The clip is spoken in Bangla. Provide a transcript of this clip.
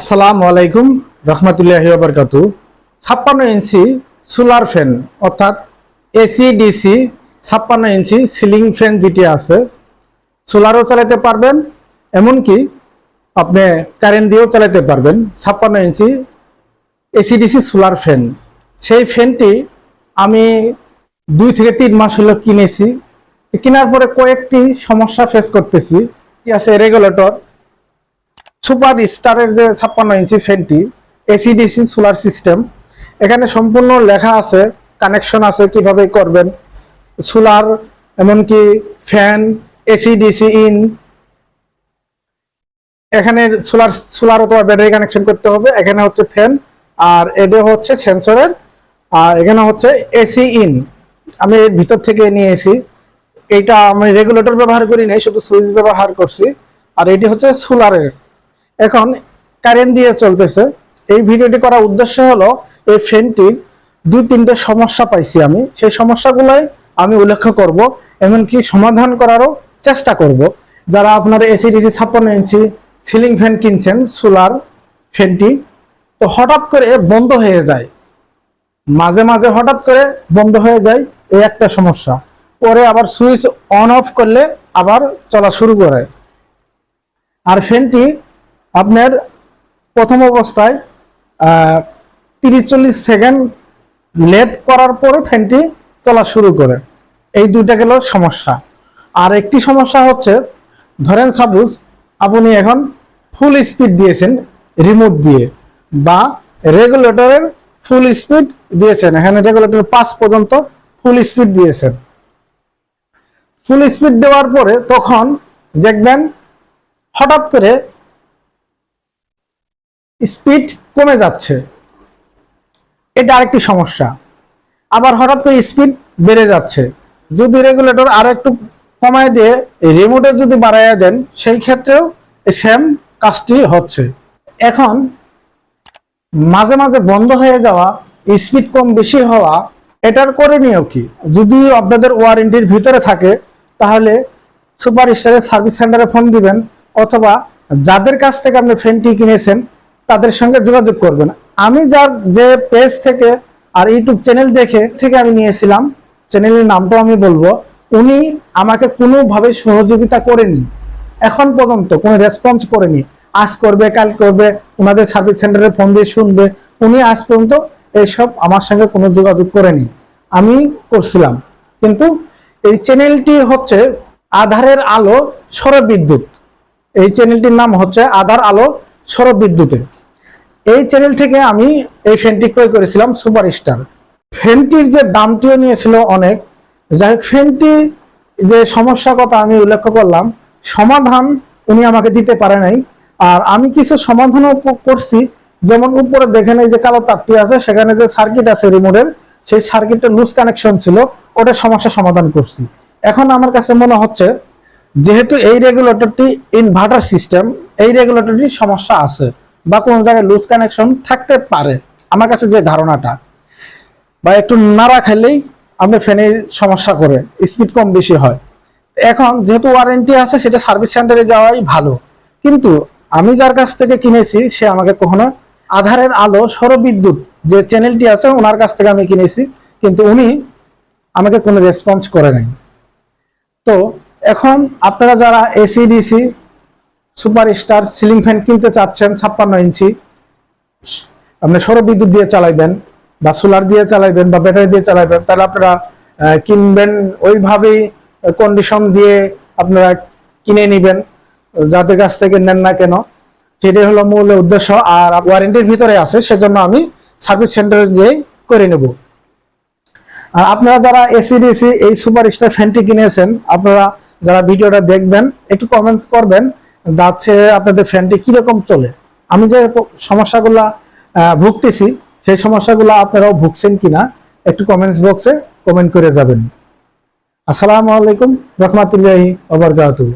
আসসালামু আলাইকুম রহমতুল্লাহি বরকাতু ছাপ্পান্ন ইঞ্চি সোলার ফ্যান, অর্থাৎ এসি, ডিসি, ছাপ্পান্ন ইঞ্চি সিলিং ফ্যান যেটি আছে। সোলারও চালাতে পারবেন, এমনকি আপনি কারেন্ট দিয়েও চালাতে পারবেন। ছাপ্পান্ন ইঞ্চি এসি, ডিসি সোলার ফ্যান। সেই ফ্যানটি আমি দুই থেকে তিন মাস হলো কিনেছি। কেনার পরে কয়েকটি সমস্যা ফেস করতেছি। কি আছে? রেগুলেটর সুপার স্টারের যে ছাপ্পান্ন ইঞ্চি ফ্যানটি এসিডিসি সোলার সিস্টেম এখানে সম্পূর্ণ লেখা আছে কানেকশন আছে কীভাবে করবেন। সোলার এমনকি ফ্যান এসিডিসি ইন এখানে সোলার সোলার অথবা ব্যাটারি কানেকশন করতে হবে, এখানে হচ্ছে ফ্যান আর এটা হচ্ছে সেন্সরের আর এখানে হচ্ছে এসি ইন আমি এর ভিতর থেকে নিয়েছি। এইটা আমি রেগুলেটর ব্যবহার করি নাই, শুধু সুইচ ব্যবহার করছি, আর এটি হচ্ছে সোলারের এখন কারেন্ট দিয়ে চলতেছে। এই ভিডিওটি করার উদ্দেশ্য হলো, এই ফ্যানটির দুই তিনটে সমস্যা পাইছি আমি। সেই সমস্যাগুলোই আমি উল্লেখ করব, এমনকি সমাধান করারও চেষ্টা করব। যারা আপনার এসি ডিসি ছাপ্পান্ন ইঞ্চি সিলিং ফ্যান কিনছেন সোলার ফ্যানটি তো হঠাৎ করে বন্ধ হয়ে যায়। মাঝে মাঝে হঠাৎ করে বন্ধ হয়ে যায়, এই একটা সমস্যা। পরে আবার সুইচ অন অফ করলে আবার চলা শুরু করে। আর ফ্যানটি আপনার প্রথম অবস্থায় তিরিশ চল্লিশ সেকেন্ড লেট করার পরে ফ্যানটি চলা শুরু করে। এই দুইটা গেল সমস্যা। আর একটি সমস্যা হচ্ছে, ধরেন সাপোজ আপনি এখন ফুল স্পিড দিয়েছেন রিমোট দিয়ে বা রেগুলেটরের ফুল স্পিড দিয়েছেন। এখানে রেগুলেটর পাঁচ পর্যন্ত ফুল স্পিড দিয়েছেন। ফুল স্পিড দেওয়ার পরে তখন দেখবেন হঠাৎ করে স্পিড কমে যাচ্ছে। এটা আরেকটি সমস্যা। আবার হঠাৎ করে স্পিড বেড়ে যাচ্ছে। যদি রেগুলেটর আরও একটু কমায় দিয়ে রিমোটে যদি বাড়াইয়া দেন, সেই ক্ষেত্রেও সেম কাজটি হচ্ছে। এখন মাঝে মাঝে বন্ধ হয়ে যাওয়া, স্পিড কম বেশি হওয়া, এটার করণীয় কি? যদি আপনাদের ওয়ারেন্টির ভিতরে থাকে, তাহলে সুপার স্টারের সার্ভিস সেন্টারে ফোন দিবেন, অথবা যাদের কাছ থেকে আপনি ফ্যানটি কিনেছেন তাদের সঙ্গে যোগাযোগ করবেন আমি যার যে পেজ থেকে আর ইউটিউব চ্যানেল দেখে থেকে আমি নিয়েছিলাম চ্যানেলের নামটাও আমি বলব, উনি আমাকে কোনোভাবে সহযোগিতা করেনি। এখন পর্যন্ত কোনো রেসপন্স করেনি। আজ করবে, কাল করবে ওনাদের সার্ভিস সেন্টারে ফোন দিয়ে শুনবে। উনি আজ পর্যন্ত এইসব আমার সঙ্গে কোনো যোগাযোগ করেনি। আমি করছিলাম। কিন্তু এই চ্যানেলটি হচ্ছে আধারের আলো সৌর বিদ্যুৎ। এই চ্যানেলটির নাম হচ্ছে আধার আলো সৌর বিদ্যুতের। এই চ্যানেল থেকে আমি এই ফ্যানটি ক্রয় করেছিলাম সুপার স্টার ফ্যানটির যে দামটিও নিয়েছিল অনেক। যাই হোক, ফ্যানটি যে সমস্যা কথা আমি উল্লেখ করলাম, সমাধান উনি আমাকে দিতে পারে নাই। আর আমি কিছু সমাধানও করছি, যেমন উপরে দেখেন এই যে কালো তারটি আছে, সেখানে যে সার্কিট আছে রিমোটের সেই সার্কিটটা লুজ কানেকশন ছিল ওটার সমস্যা সমাধান করছি। এখন আমার কাছে মনে হচ্ছে, যেহেতু এই রেগুলেটরটি ইনভার্টার সিস্টেম এই রেগুলেটরটি সমস্যা আছে। বা কোনো জায়গায় লুজ কানেকশন থাকতে পারে। আমার কাছে যে ধারণাটা, বা একটু নাড়া খেলেই আপনি ফ্যানের সমস্যা করে স্পিড কম বেশি হয়। এখন যেহেতু ওয়ারেন্টি আছে, সেটা সার্ভিস সেন্টারে যাওয়াই ভালো। কিন্তু আমি যার কাছ থেকে কিনেছি, সে আমাকে কখনো আধারের আলো সৌর বিদ্যুৎ যে চ্যানেলটি আছে, ওনার কাছ থেকে আমি কিনেছি, কিন্তু উনি আমাকে কোনো রেসপন্স করে নাই। তো এখন আপনারা যারা AC DC super star ceiling fan কিনতে চাচ্ছেন ছাপ্পান্ন ইঞ্চি। আপনি সৌর বিদ্যুৎ দিয়ে চালাইবেন বা সোলার দিয়ে চালাইবেন বা ব্যাটারি দিয়ে চালাইবেন, তাহলে আপনারা কিনবেন ওইভাবেই কন্ডিশন দিয়ে আপনারা কিনে নেবেন, যাদের কাছ থেকে নেন না কেন। সেটাই হলো মূল উদ্দেশ্য, আর ওয়ারেন্টির ভিতরে আছে, সেজন্য আমি সার্ভিস সেন্টারে যেয়ে করে নেব। আর আপনারা যারা এসি এসিডিসি এই সুপার স্টার ফ্যানটি কিনেছেন, আপনারা যারা ভিডিওটা দেখবেন, একটু কমেন্ট করবেন যাচ্ছে আপনাদের ফ্যানটি কীরকম চলে? আমি যে সমস্যাগুলো ভুগতেছি, সেই সমস্যাগুলো আপনারাও ভুগছেন কিনা, একটু কমেন্টস বক্সে কমেন্ট করে যাবেন। আসসালামু আলাইকুম, রহমতুল্লাহি ওবরকাতুহ